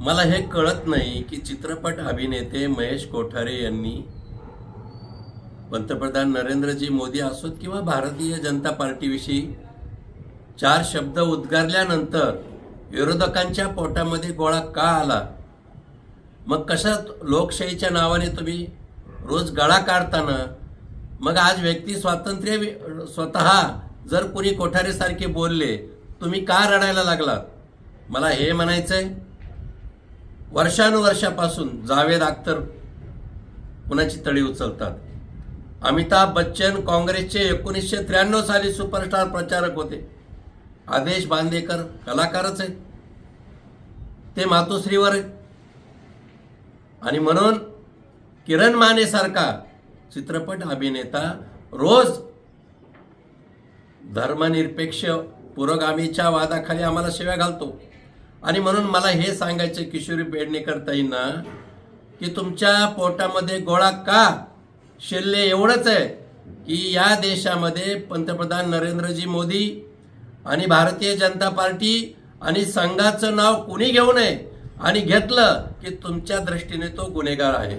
मला हे कळत नाही की चित्रपट अभिनेते महेश कोठारे यांनी पंतप्रधान नरेंद्रजी मोदी असोत किंवा भारतीय जनता पार्टीविषयी चार शब्द उद्गारल्यानंतर विरोधकांच्या पोटामध्ये गोळा का आला? मग कशा लोकशाहीच्या नावाने तुम्ही रोज गळा काढताना? मग आज व्यक्ती स्वातंत्र्य स्वतः जर कुणी कोठारेसारखे बोलले तुम्ही का रडायला लागलात मला हे म्हणायचं आहे वर्षानुवर्षापासून जावेद अख्तर कुणाची तळी उचलतात? अमिताभ बच्चन काँग्रेसचे एकोणीसशे त्र्याण्णव साली सुपरस्टार प्रचारक होते. आदेश बांदेकर कलाकारच आहे ते मातोश्रीवर आहे आणि म्हणून किरण मानेसारखा चित्रपट अभिनेता रोज धर्मनिरपेक्ष पुरोगामीच्या वादाखाली आम्हाला शिव्या घालतो. आणि म्हणून मला हे सांगायचं किशोरी पेडणेकर ताईंना की तुमच्या पोटामध्ये गोळा का? शिल्ले एवढंच आहे की या देशामध्ये पंतप्रधान नरेंद्रजी मोदी आणि भारतीय जनता पार्टी आणि संघाचं नाव कुणी घेऊ नये आणि घेतलं की तुमच्या दृष्टीने तो गुन्हेगार आहे.